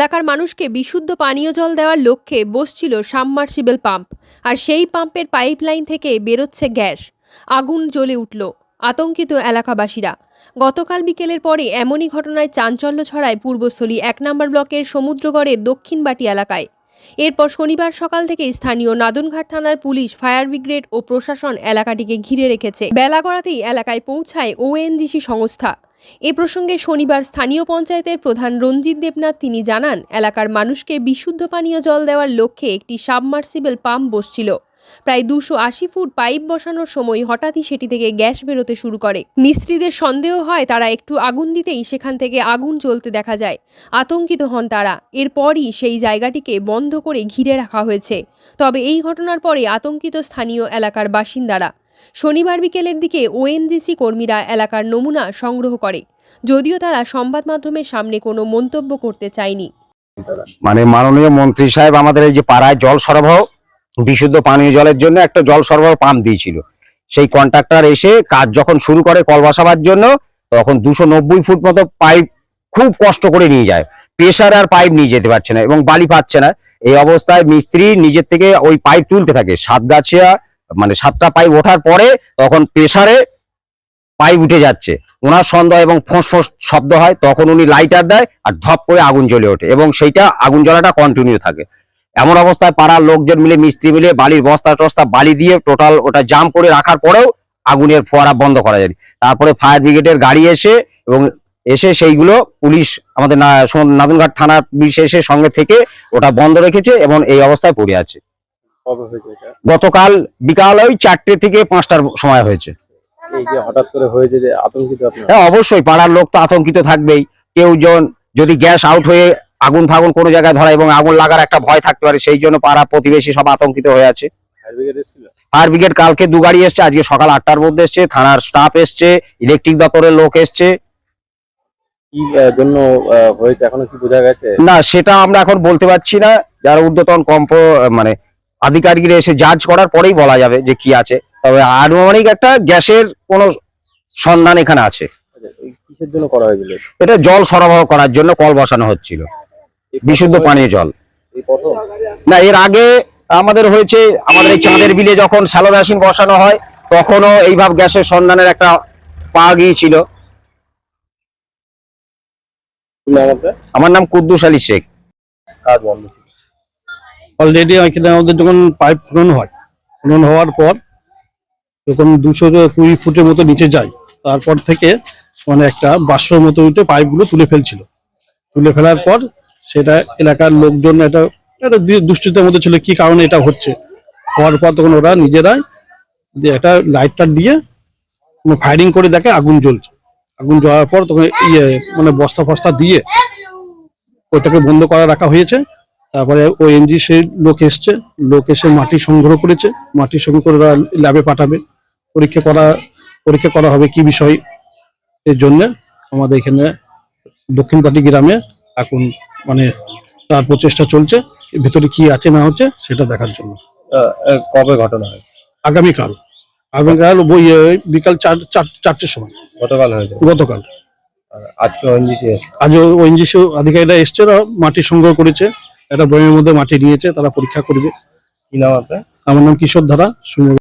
এলাকার মানুষকে বিশুদ্ধ পানীয় জল দেওয়ার লক্ষ্যে বসছিল সাবমার্সিবল পাম্প, আর সেই পাম্পের পাইপলাইন থেকে বেরোচ্ছে গ্যাস। আগুন জ্বলে উঠল, আতঙ্কিত এলাকাবাসীরা। গতকাল বিকেলের পরে এমনই ঘটনায় চাঞ্চল্য ছড়ায় পূর্বস্থলী এক নম্বর ব্লকের সমুদ্রগড়ের দক্ষিণবাটি এলাকায়। এরপর শনিবার সকাল থেকে স্থানীয় নাদনঘাট থানার পুলিশ, ফায়ার ব্রিগেড ও প্রশাসন এলাকাটিকে ঘিরে রেখেছে। বেলা গড়াতেই এলাকায় পৌঁছায় ওএনজিসি সংস্থা। এ প্রসঙ্গে শনিবার স্থানীয় পঞ্চায়েতের প্রধান রঞ্জিত দেবনাথ তিনি জানান, এলাকার মানুষকে বিশুদ্ধ পানীয় জল দেওয়ার লক্ষ্যে একটি সাবমার্সিবল পাম্প বসছিল। প্রায় দুশো আশি ফুট পাইপ বসানোর সময় হঠাৎই সেটি থেকে গ্যাস বেরোতে শুরু করে। মিস্ত্রিদের সন্দেহ হয় তারা একটু আগুন দিতেই সেখান থেকে আগুন জ্বলতে দেখা যায়। আতঙ্কিত হন তারা। এরপরই সেই জায়গাটিকে বন্ধ করে ঘিরে রাখা হয়েছে। তবে এই ঘটনার পরে আতঙ্কিত স্থানীয় এলাকার বাসিন্দারা শনিবার বিকেলের দিকে ওএনজিসি কর্মীরা এলাকার নমুনা সংগ্রহ করে। যদিও তারা সংবাদ মাধ্যমের সামনে কোনো মন্তব্য করতে চায়নি। মানে মাননীয় মন্ত্রী সাহেব আমাদের এই যে পাড়ায় জল সরবরাহ, বিশুদ্ধ পানীয় জলের জন্য একটা জল সরবরাহ পাম্প দিয়েছিল। সেই কন্ট্রাক্টর এসে কাজ যখন শুরু করে কল বসাবার জন্য, তখন দুশো নব্বই ফুট মতো পাইপ খুব কষ্ট করে নিয়ে যায়। প্রেশার আর পাইপ নিয়ে যেতে পারছে না এবং বালি পাচ্ছে না। এই অবস্থায় মিস্ত্রি নিজের থেকে ওই পাইপ তুলতে থাকে। সাত গাছিয়া মানে সাতটা পাইপ ওঠার পরে তখন প্রেসারে পাইপ উঠে যাচ্ছে। ওনার সন্দেহ এবং ফোঁস ফোঁস শব্দ হয়, তখন উনি লাইটার দেয় আর ধপ করে আগুন জ্বলে ওঠে এবং সেইটা আগুন জ্বলাটা কন্টিনিউ থাকে। এমন অবস্থায় পাড়ার লোকজন মিলে, মিস্ত্রি মিলে বালির বস্তা টস্তা বালি দিয়ে টোটাল ওটা জাম করে রাখার পরেও আগুনের ফোয়ারা বন্ধ করা যায়। তারপরে ফায়ার ব্রিগেডের গাড়ি এসে এবং এসে সেইগুলো পুলিশ আমাদের নাদনঘাট থানার পুলিশ এসে সঙ্গে থেকে ওটা বন্ধ রেখেছে এবং এই অবস্থায় পড়ে আছে। গতকাল বিকাল ওই চারটে থেকে পাঁচটার সময় হয়েছে। হ্যাঁ অবশ্যই পাড়ার লোক তো আতঙ্কিত থাকবেই। কেউ জন যদি গ্যাস আউট হয়ে আগুন ফাগুন কোনো জায়গায় ধরা এবং আগুন লাগার একটা ভয় থাকতে পারে সেই জন্য পাড়া প্রতিবেশী সব আতঙ্কিত হয়ে আছে। ফায়ার ব্রিগেড কালকে দু গাড়ি এসছে আজকে সকাল আটটার মধ্যে এসছে থানার স্টাফ এসছে ইলেকট্রিক দপ্তরের লোক এসছে। কি জন্য হয়েছে? এখনও কি বোঝা গেছে? না সেটা আমরা এখন বলতে পারছি না। যারা ঊর্ধ্বতন কম্প মানে আধিকারিকরা এসে জাজ করার পরেই বলা যাবে যে কি আছে। তবে আনুমানিক একটা গ্যাসের কোনো সন্ধান এখানে আছে। কিসের জন্য করা হয়েছিল? এটা জল সরবরাহ করার জন্য কল বসানো হচ্ছিল। বিশুদ্ধ পানীয় জল। না এর আগে আমাদের হয়েছে আমাদের এই চাঁদের বিলে যখন স্যালো মেশিন বসানো হয় তখনও এইভাবে গ্যাসের সন্ধানের একটা পাওয়া গিয়েছিল আমার নাম কুদ্দুস আলী শেখ। কাজ বন্ধ ছিল। অলরেডি এখানে আমাদের যখন পাইপ খনন হয় খনন হওয়ার পর যখন দুশো কুড়ি ফুটের মতো নিচে যায় তারপর থেকে মানে একটা বাষ্পর মতো উঠে পাইপগুলো তুলে ফেলছিল। তুলে ফেলার পর সেটা এলাকার লোকজন এটা একটা দুশ্চিন্তার মধ্যে ছিল কি কারণে এটা হচ্ছে। হওয়ার পর তখন ওরা নিজেরাই একটা লাইটটা দিয়ে ফায়ারিং করে দেখে আগুন জ্বলছে। আগুন জ্বলার পর তখন ইয়ে মানে বস্তা ফস্তা দিয়ে ওটাকে বন্ধ করা রাখা হয়েছে। তারপরে ওএনজি সেই লোক এসছে লোক এসে মাটি সংগ্রহ করেছে মাটি সংগ্রহ করে ল্যাবে পাঠাবে। পরীক্ষা করা পরীক্ষা করা হবে কি বিষয় এর জন্য আমাদের এখানে দক্ষিণপাটি গ্রামে এখন মানে তার প্রচেষ্টা চলছে ভেতরে কি আছে না হচ্ছে সেটা দেখার জন্য। কবে ঘটনা হয়? আগামীকাল। আগামীকাল বই বিকাল চার চার- চারটের সময়। গতকাল হয়েছে। গতকাল। আজকে ওএনজিসি আজ ওএনজিসি আধিকারিকরা এসছে মাটি সংগ্রহ করেছে। একটা বইয়ের মধ্যে মাটি নিয়েছে তারা পরীক্ষা করবে। কি নাম আপনার? আমার নাম কিশোর ধারা সুন্দর